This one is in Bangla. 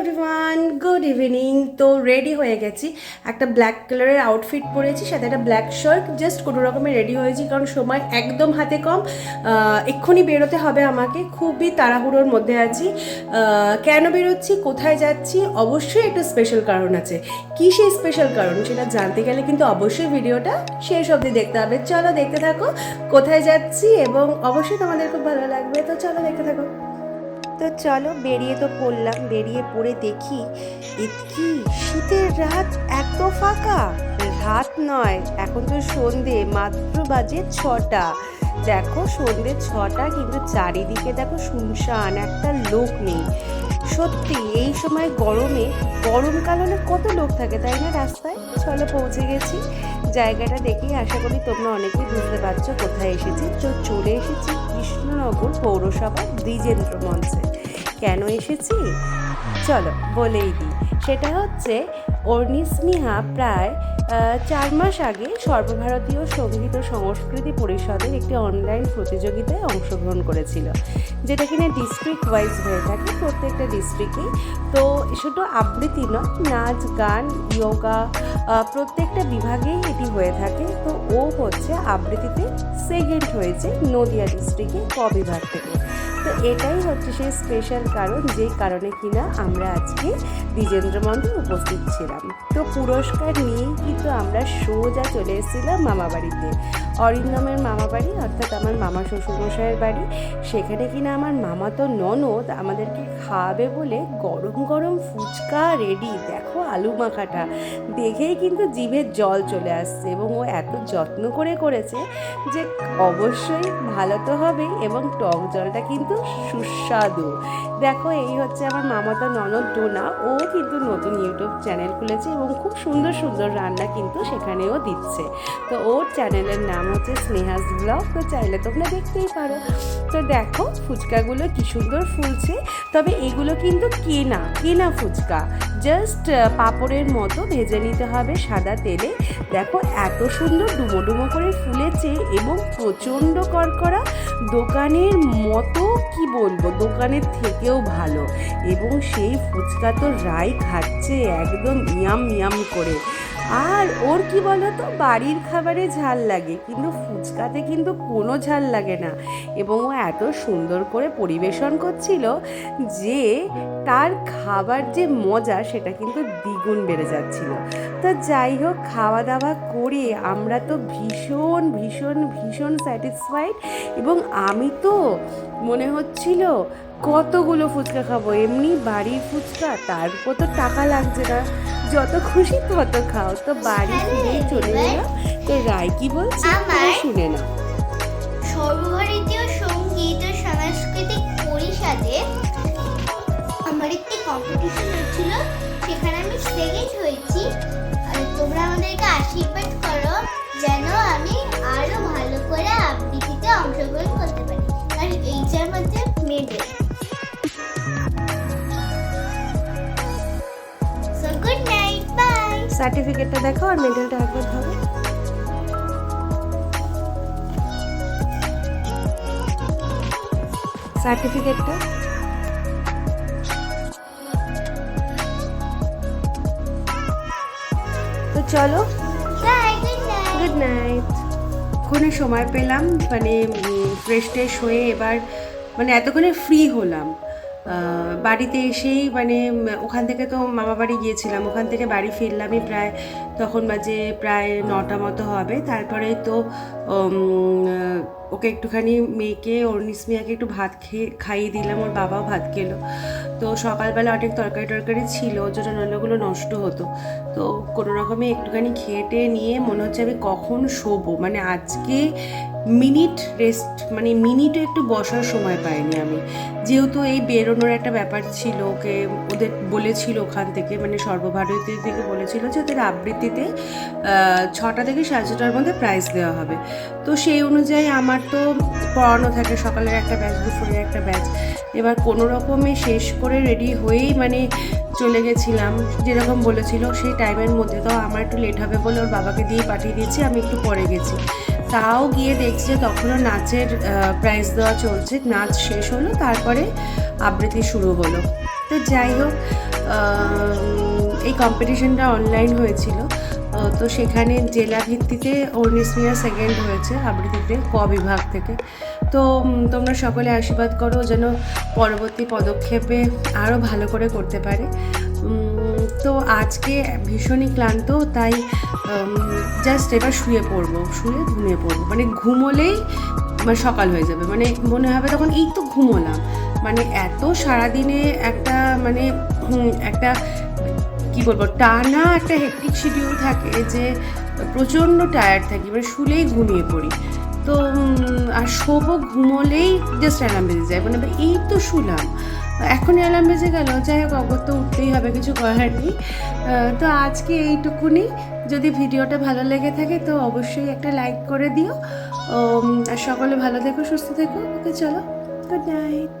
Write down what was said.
এভরিওয়ান গুড ইভিনিং তো রেডি হয়ে গেছি। একটা ব্ল্যাক কালারের আউটফিট পরেছি, সাথে একটা ব্ল্যাক শার্ট জাস্ট কোনো রকমে রেডি হয়েছি, কারণ সময় একদম হাতে কম। এক্ষুনি বেরোতে হবে আমাকে, খুবই তাড়াহুড়োর মধ্যে আছি। কেন বেরোচ্ছি, কোথায় যাচ্ছি? অবশ্যই একটা স্পেশাল কারণ আছে। কী সেই স্পেশাল কারণ সেটা জানতে গেলে কিন্তু অবশ্যই ভিডিওটা শেষ অবধি দেখতে হবে। চলো দেখতে থাকো, কোথায় যাচ্ছি এবং অবশ্যই তোমাদের খুব ভালো লাগবে। তো চলো দেখতে থাকো। তো চলো, বেরিয়ে তো পড়লাম। বেরিয়ে পড়ে দেখি কি? শীতের রাত এত ফাঁকা। রাত নয়, এখন তো সন্ধে, মাত্র বাজে ছটা। দেখো, সন্ধে ছটা, কিন্তু চারিদিকে দেখো শুনশান, একটা লোক নেই। সত্যি, এই সময় গরমে, গরমকাল হলে কত লোক থাকে, তাই না রাস্তায়? চলো, পৌঁছে গেছি। জায়গাটা দেখেই আশা করি তোমরা অনেকেই বুঝতে পারছ কোথায় এসেছি। চলে এসেছি কৃষ্ণনগর পৌরসভা দ্বিজেন্দ্র মঞ্চে। কেন এসেছি? চলো বলেই দিই। সেটা হচ্ছে অর্নিস্মিহা প্রায় চার মাস আগে সর্বভারতীয় সংগীত ও সংস্কৃতি পরিষদের একটি অনলাইন প্রতিযোগিতায় অংশগ্রহণ করেছিল, যেটা কিনা ডিস্ট্রিক্ট ওয়াইজ হয়ে থাকে, প্রত্যেকটা ডিস্ট্রিক্টেই তো শুধু আবৃত্তি নয়, নাচ, গান যোগা প্রত্যেকটা বিভাগেই এটি হয়ে থাকে। তো ও হচ্ছে আবৃত্তিতে সেকেন্ড হয়েছে নদিয়া ডিস্ট্রিক্টে ক বিভাগ থেকে। তো এটাই হচ্ছে সেই স্পেশাল কারণ, যেই কারণে কিনা আমরা আজকে দ্বিজেন্দ্র মন্দির উপস্থিত ছিলাম। তো পুরস্কার নিয়েই কিন্তু আমরা সোজা চলে এসেছিলাম মামা বাড়িতে। অরিন্দমের মামা বাড়ি, অর্থাৎ আমার মামা শ্বশুরমশাইয়ের বাড়ি। সেখানে কিনা আমার মামা তো ননদ, আমাদেরকে খাওয়াবে বলে গরম গরম ফুচকা রেডি দেখো আলু মাখাটা। দেখেই কিন্তু জিভের জল চলে আসছে এবং ও এত যত্ন করে করেছে যে অবশ্যই ভালো তো হবেই এবং টক জলটা কিন্তু সুস্বাদু। দেখো, এই হচ্ছে আমার মামাতো ননদ ডোনা। ও কিন্তু নতুন ইউটিউব চ্যানেল খুলেছে এবং খুব সুন্দর সুন্দর রান্না কিন্তু সেখানেও দিচ্ছে। তো ওর চ্যানেলের নাম হচ্ছে স্নেহাস ব্লগ। তো চাইলে তোমরা দেখতেই পারো। তো দেখো, ফুচকাগুলো কি সুন্দর ফুলছে। তবে এগুলো কিন্তু কেনা কেনা ফুচকা। জাস্ট পাঁপড়ের মতো ভেজে নিতে হবে সাদা তেলে। দেখো, এত সুন্দর ডুমো ডুমো করে ফুলেছে এবং প্রচণ্ড কড়কড়া। দোকানের মতো কি বলব? দোকানের থেকেও ভালো। এবং সেই ফুচকা তো রাই খাচ্ছে একদম ইয়াম ইয়াম করে। আর ওর কি বলতো, বাড়ির খাবারে ঝাল লাগে, কিন্তু ফুচকাতে কিন্তু কোনো ঝাল লাগে না। এবং ও এত সুন্দর করে পরিবেশন করছিল যে তার খাবার যে মজা, সেটা কিন্তু দ্বিগুণ বেড়ে যাচ্ছিল। তো যাই হোক খাওয়া দাওয়া করে আমরা তো ভীষণ ভীষণ ভীষণ স্যাটিসফাইড এবং আমি তো মনে হচ্ছিল কতগুলো ফুচকা খাব, এমনি বাড়ির ফুচকা, তার তো টাকা লাগছে না। যত খুশি তত খাও। তো বাড়ি ফিরেই চলে এলাম। তো রায় কি বলছে শুনে নাও। সর্বভারতীয় সংগীত ও সাংস্কৃতিক পরিষদে আমার একটি কম্পিটিশন হচ্ছিল। সেখানে আমি সেকেন্ড হয়েছি। তোমরা আমাদেরকে আশীর্বাদ করো যেন আমি আরও ভালো করে আবৃত্তিতে অংশগ্রহণ করতে পারি। আর এইটার মধ্যে মেডেল। সার্টিফিকেটটা দেখো আর মেডেলটা একবার ধরো। সার্টিফিকেটটা তো চলো গুড নাইট গুড সময় পেলাম মানে ফ্রেশ ট্রেশ হয়ে এবার মানে এতক্ষণে ফ্রি হলাম। বাড়িতে এসেই মানে ওখান থেকে তো মামা বাড়ি গিয়েছিলাম। ওখান থেকে বাড়ি ফিরলামই প্রায় তখন বাজে প্রায় নটা মতো হবে। তারপরে তো ওকে একটুখানি মেয়েকে অর্নিসমিয়াকে একটু ভাত খেয়ে, খাইয়ে দিলাম, ওর বাবাও ভাত খেলো। তো সকালবেলা অনেক তরকারি টরকারি ছিল জন্য নইলেগুলো নষ্ট হতো। তো কোনো রকমে একটুখানি খেয়ে টেয়ে নিয়ে মনে হচ্ছে আমি কখন শোবো। মানে আজকে মিনিট রেস্ট মানে মিনিটও একটু বসার সময় পাইনি আমি। যেহেতু এই বেরোনোর একটা ব্যাপার ছিল, ওকে, ওদের বলেছিল ওখান থেকে মানে সর্বভারতীয় থেকে বলেছিল যে ওদের আবৃত্তিতে আহ, ছটা থেকে সাড়ে ছটার মধ্যে প্রাইজ দেওয়া হবে। তো সেই অনুযায়ী আমার তো পড়ানো থাকে সকালের একটা ব্যাচ দুপুরের একটা ব্যাচ এবার কোনো রকমে শেষ করে রেডি হয়েই মানে চলে গেছিলাম। যেরকম বলেছিল সেই টাইমের মধ্যে তো আমার একটু লেট হবে বলে ওর বাবাকে দিয়ে পাঠিয়ে দিয়েছি আমি একটু পরে গেছি। তাও গিয়ে দেখছি যে তখনও নাচের প্রাইজ দেওয়া চলছে। নাচ শেষ হলো তারপরে আবৃত্তি শুরু হলো। তো যাই হোক এই কম্পিটিশনটা অনলাইন হয়েছিল। তো সেখানে জেলা ভিত্তিতে অর্নিসমিয়া সেকেন্ড হয়েছে আবৃত্তিতে ক বিভাগ থেকে। তো তোমরা সকলে আশীর্বাদ করো যেন পরবর্তী পদক্ষেপে আরও ভালো করে করতে পারে। তো আজকে ভীষণই ক্লান্ত, তাই জাস্ট এবার শুয়ে পড়ব, শুয়ে ঘুমিয়ে পড়ব। মানে ঘুমোলেই মানে সকাল হয়ে যাবে। মানে মনে হবে তখন এই তো ঘুমোলাম। মানে এত সারাদিনে একটা মানে একটা কি বলব, টানা একটা হেক্টিক শিডিউল থাকে যে প্রচণ্ড টায়ার্ড থাকি মানে শুলেই ঘুমিয়ে পড়ি। তো আর শোবো ঘুমোলেই জাস্ট অ্যালার্ম বেজে যায়। মানে এই তো শুলাম। এখন অ্যালার্ম বেজে গেল, যাই হোক অগর তো উঠতেই হবে, কিছু করার নেই। তো আজকে এইটুকুনি। যদি ভিডিওটা ভালো লেগে থাকে, তো অবশ্যই একটা লাইক করে দিও। আর সকলে ভালো থেকো, সুস্থ থেকো। ওকে, চলো গুড নাইট